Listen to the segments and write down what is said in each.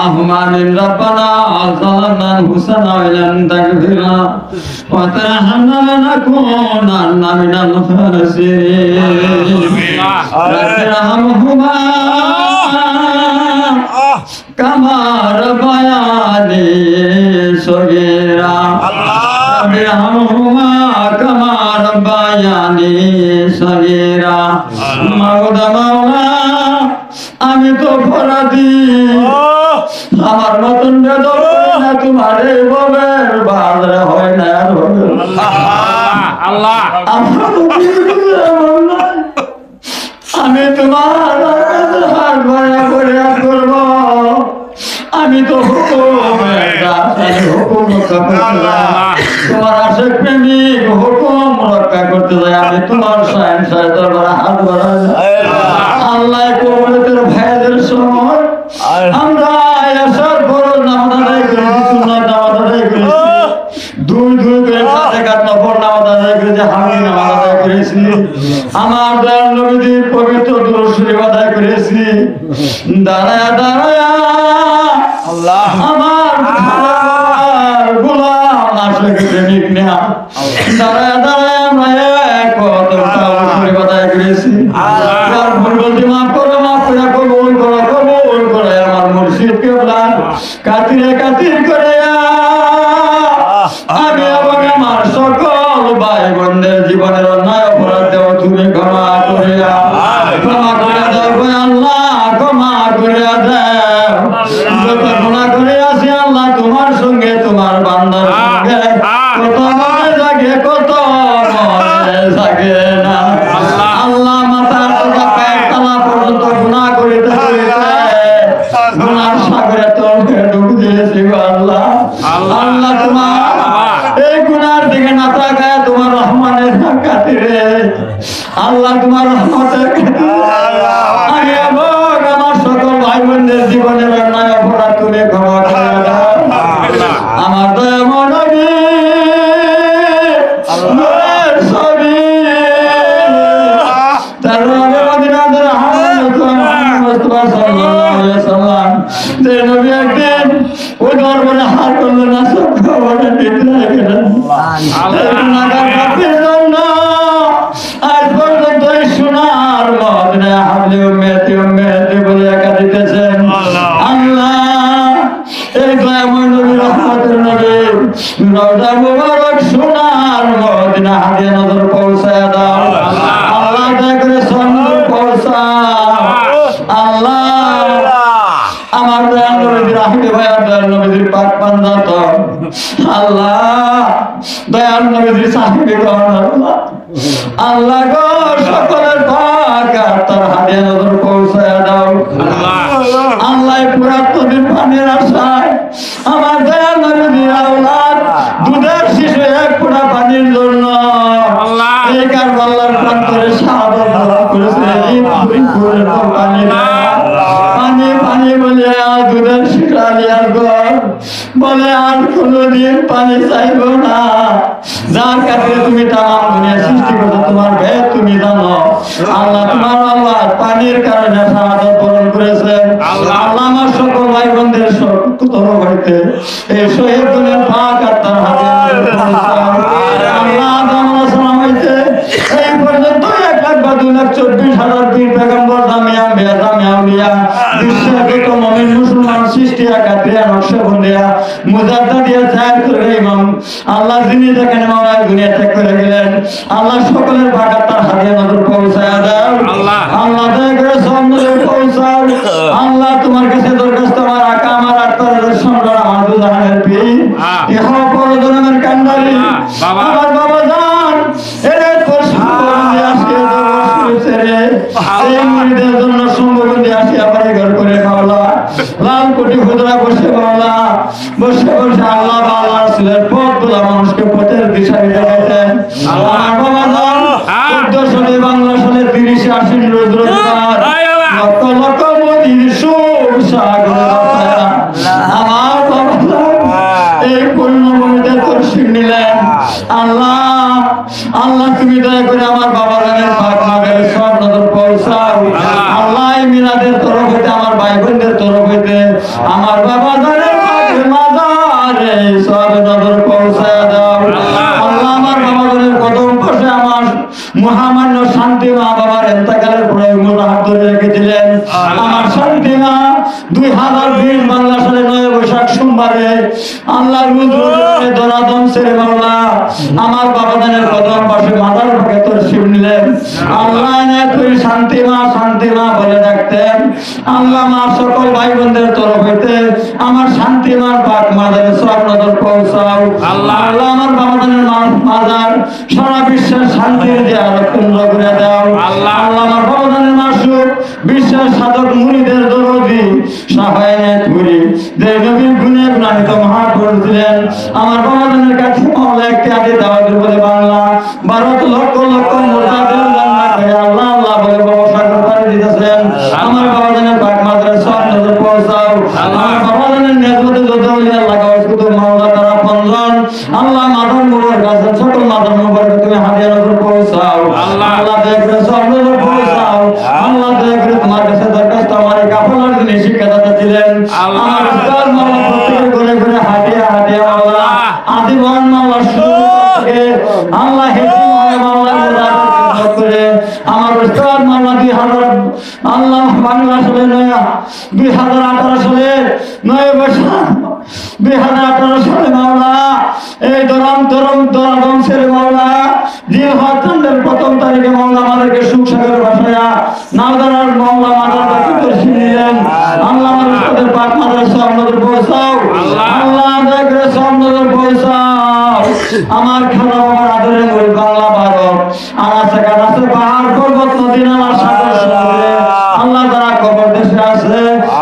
اللهم آمين ربنا ظلمنا أنفسنا وإن لم تغفر لنا وترحمنا لنكونن من الخاسرين رب ارحمهما كما ربياني صغيرا رب ارحمهما كما ربياني صغيرا মাওলা মাওলা আমি তো অপরাধী আমার মতন বেদর না তোমার ববের বাদরে হয় না। আল্লাহ। আমি তোমার হাত ভরা করে করব আমি তো হুকুম। তোমার আশেক প্রেমিক হুকুম রক্ষা করতে যাই আমি তোমার সাইন দরবারে হাত বাড়াই দাঁড়ায়া দাঁড়ায়া আল্লাহ। আমার গোলাম আশেক প্রেমিক নেয়া দাঁড়ায়া দাঁড়ায়া আমরা এক ভুল বলতে মাফ করো মাফ করে কবুল করো কবুল করে আমার মুর্শিদ কেবলা। কাতিরে কাতির করে আমি এবং আমার সকল ভাই বোনদের জীবনের অন্যায় খাতিরে আল্লাহ তোমার রহমতের আমি এবং আমার সকল ভাই বোনদের জীবনের অন্যায় অপরাধ তুমি ক্ষমা করে আমার যে নবী একদিন ওই দরবারে হার করল না সব রওজা মুবারক সোনার মদিনা হাদিয়া নজর পৌঁছায় দাও। আল্লাহ করে সন্ধ্যে পৌঁছাও। আল্লাহ আমার দয়াল নবীর আহিবে ভাই দয়াল নবীর পাক পান্দা আল্লাহ দয়াল নবীর সাহিবে গণ আল্লাহ। আল্লাহ গো সকলের পাক আর তার হাদিয়া নজর পৌঁছায় দাও। আল্লাহ পুরাতনের পানির আশায় আমার এই কারবালার প্রান্তরে শাহাদত বরণ করেছে এই ফরিদপুরের পানি পানি পানি বলে আর দুধের শিশু আলিয়ার ঘর বলে আর কোনোদিন পানি চাইব না। যার কাছে তুমি তাম দুনিয়া সৃষ্টি করছ তোমার ভেদ তুমি জানো। আল্লাহ তোমার আল্লাহ পানির কারণে শাহাদত বরণ করেছেন। আল্লাহ। আল্লাহ আমার সকল ভাই বোনদের তর হইতে এই শহীদ বন্দিয়া মুজাদ্দা দিয়া জায়ের করে ইমাম। আল্লাহ যিনি যেখানে মাওলা দুনিয়া ত্যাগ করে গেলেন আল্লাহ সকলের ভাগাত তার হাদিয়া নজর পৌঁছায় দাও। আল্লাহ। আল্লাহ দয়া করে সব পৌঁছাও। আল্লাহ তোমার কাছে দরখাস্ত আমার আকা আমার আত্মার সম্রাট আমার দুজাহানের পীর। পরজনের কান্ডারি। বাবা। বাবা জান এর পশু আজকে দরবারে রে। এই মুরিদের জন্য সম্ভবন্দি আসি আবার ঘর করে মাওলা লাল কোটি খুদরা বসে মাওলা বসে বসে আল্লাহ আল্লাহ রাসূলের পথ বলা মানুষকে পথের দিশা দেখাইতেন আমার বাবা। চোদ্দ সালে বাংলা সালে তিরিশে আশ্বিন রোজ রোজগার আয় বাবা। লক্ষ লক্ষ মোদির সুখ সাগরে আমার বাবা এই পূর্ণভূমিতে দর্শন নিলেন। আল্লাহ আল্লাহ তুমি দয়া করে আমার বাবা রানের পাক মাগের সব নজর পৌঁছাও। এই মিলাদের তরফ হইতে আমার ভাই বোনদের তরফ হইতে আমার বাবা ধরে সব নজর পৌঁছায় দাও। আল্লাহ আমার বাবা ধরের কদম পাশে আমার মহামান্য শান্তি মা বাবার এন্তকালের পরে হাত ধরে রেখেছিলেন আমার শান্তি মা দুই হাজার বিশ বাংলা সালে নয় বৈশাখ সোমবারে আল্লাহ দরাদম সেরে মাওলা আমার বাবা দানের কদম পাশে মাথার ভাগে তোর শিব নিলেন। আল্লাহ তুই শান্তি মা শান্তি মা বলে ডাকতেন। আল্লাহ মা সকল ভাই বোনদের তরফ হইতে আমার শান্তি মার পাক মাদের সব নজর পৌঁছাও। আল্লাহ। আল্লাহ আমার বাবা দানের মাজার সারা বিশ্বের শান্তির যে আলোক কেন্দ্র করে দাও আল্লাহ। আল্লাহ আমার বাবা দানের মাসুক বিশ্বের সাধক মুনিদের দরদি সাহায্য করি যে নবীর গুণে গুণান্বিত মহাপুরুষ ছিলেন আমার বাবা দানের কাছে মাওলা একটি আদি দাওয়াতের বলে বাংলা ভারত লক্ষ লক্ষ মোটাদের জান্নাত হয়ে আল্লাহ আল্লাহ বলে বাবা সাগর পাড়ি দিতেছেন আমার বাবা দানের পাক মাদ্রাস সব নজর পৌঁছাও আমার বাবা দানের নেজমতে যত হইলে আল্লাহ গাওয়াজ কুতু মাওলা তারা পঞ্জন আল্লাহ মাদার মুবার কাছে সকল মাদার মুবার তুমি হাদিয়া নজর পৌঁছাও আল্লাহ। আল্লাহ দেখবে সব নজর পৌঁছাও আল্লাহ দেখবে তোমার কাছে দরখাস্ত আমার এই কাফলার যিনি শিক্ষাদাতা ছিলেন আল্লাহ। আমার উস্তাদ মাওলা প্রত্যেকের ঘরে ঘরে হাটিয়া হাটিয়া মাওলা আদিবান মাওলা শুরু থেকে আল্লাহ হেসি মনে মাওলা মুরাদ করে আমার উস্তাদ মাওলা দুই হাজার আল্লাহ বাংলা সালে নয়া দুই হাজার আঠারো সালে নয় বৈশাখ দুই হাজার আঠারো সালে মাওলা এই দরম দরম দরা বংশের মাওলা জিল হত্যান্ডের প্রথম তারিখে মাওলা আমাদেরকে সুখ সাগর ভাষায়া নাওদারার মাওলা মাদার বাকি দর্শী নিলেন আল্লাহ আমার পাক মাদার পৌঁছাও আল্লাহ। আমার খেলা বাবার আদরে বাংলা ভারত আনাচে কানাচে পাহাড় পর্বত নদী নালার সাগর সমুদ্রে আল্লাহ যারা কবর দেশে আছে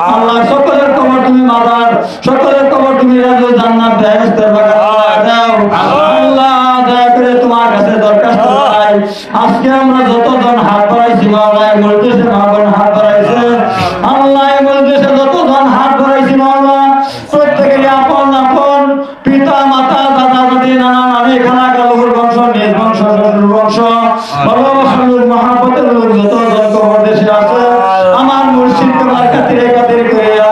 আল্লাহ সকলের কবর তুমি মাদার সকলের কবর তুমি রাজু জান্নাত বেহেশতের বাগান আল্লাহ দাও আল্লাহ দয়া করে তোমার কাছে দরখাস্ত চাই আজকে আমরা যতজন হাত বাড়াইছি মাওলা এই মজলিসে মাগন হাত বাড়াইছে। আল্লাহ মজলিসে যতজন হাত বাড়াইছি মাওলা, প্রত্যেকেরই আপন আপন, পিতা, মাতা, দাদা, দাদি, নানা, নানি, খানা কালুর বংশ, নিজ বংশ বংশ ভালোবাসার লোক মহাপতের লোক যতজন কবর দেশে আছে আমার মুর্শিদ তোমার খাতিরে খাতির করিয়া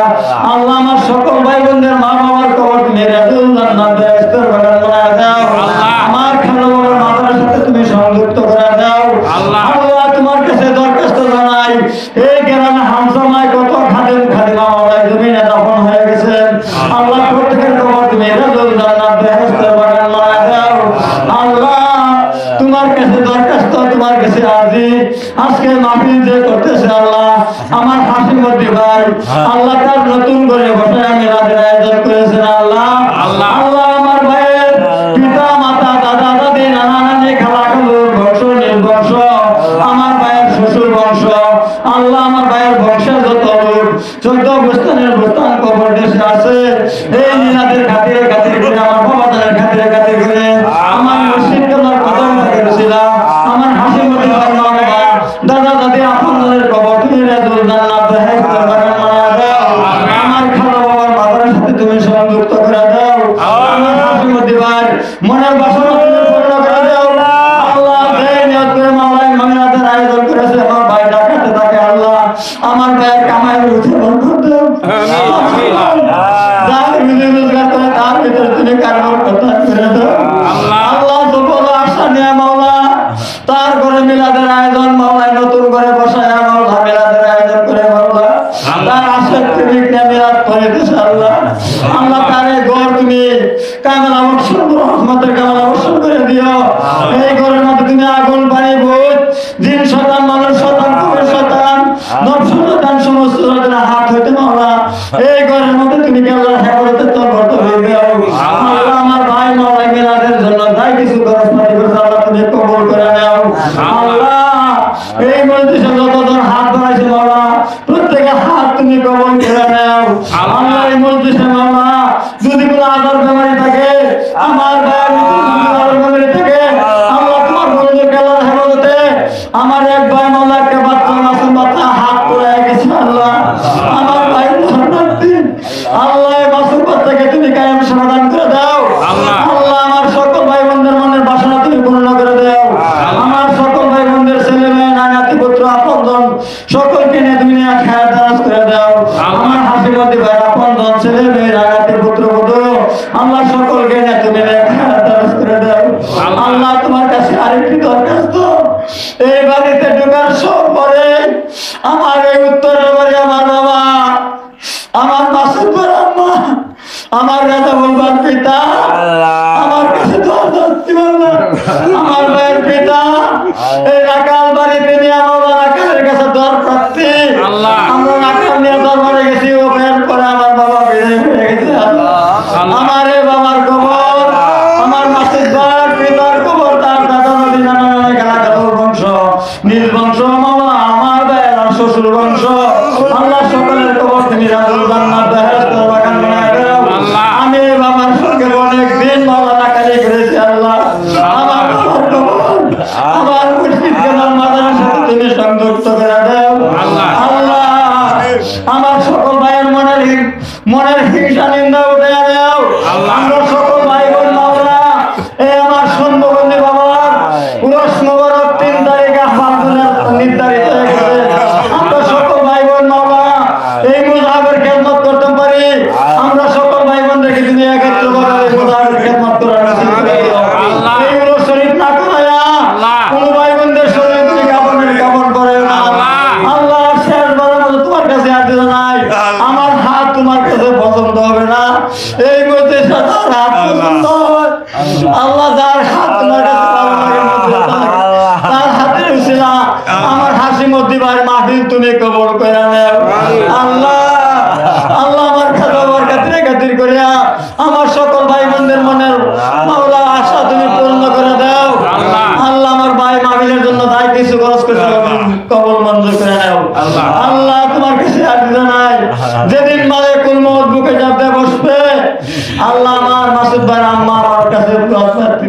আল্লাহ আমার সকল ভাই বোনদের মা বাবার কবর তুমি রাজুল জান্নাত বেহেশতের বাগান বানায় দাও আল্লাহ। আমার খালো বাবার মাতার সাথে তুমি সংযুক্ত করে দাও আল্লাহ। আল্লাহ তোমার কাছে জানাই এই গ্রামে হামসামায় কত খাদেম, খাদিমা মাওলায় জমিনে দাফন হয়ে গেছেন আল্লাহ প্রত্যেকের কবর তুমি রাজুল জান্নাত বেহেশতের বাগান বানায় দাও। আল্লাহ, তোমার কাছে দরখাস্ত, তোমার কাছে আজি আজকে মাহফিল যে করতেছে আল্লাহ, আমার হাসি মধ্যে ভাই, আল্লাহ তার নতুন করে বসে আমি রাতের আয়োজন করেছেন। মনের বাসনা পূর্ণ করে দাও আল্লাহ যে নিয়ত করে মাওলাই মামিনাতের আয়োজন করেছে আমার ভাই ডাকাতে থাকে আল্লাহ আমার ভাইয়ের কামাই রুচি বরকত দাও। যার রুজি রোজগার করে তার ভিতরে তুমি কারণ কথা করে দাও। আল্লাহ। আল্লাহ যুবক আশা নিয়ে মাওলা তার ঘরে মিলাদের মাওলা একটা বাচ্চা মাসুম বাচ্চা হাত পড়ে গেছে আল্লাহ। আমার ভাই ধন্যবাদ আল্লাহ মাসুম বাচ্চাকে তুমি কায়েম সমাধান করে আমার হাত তোমার কাছে পছন্দ হবে না। এই মধ্যে আল্লাহ। যার হাত তার হাতের আমার হাসি মধ্যে তুমি কবর করে নেও।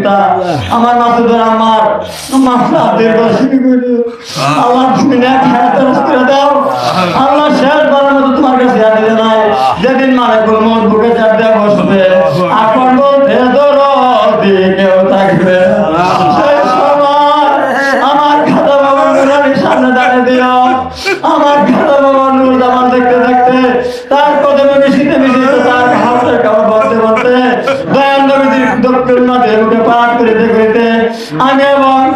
পিতা আমার মাসুদুর আমার মাসুদের দর্শনী করি আল্লাহ তুমি যেদিন মানে বুকে চাপ দেওয়া বসবে আমার খাতা বাবা নূর জামান দেখতে দেখতে তার কদমে মিশিতে মিশিতে তার পাঠ করিতে করিতে আমি আবার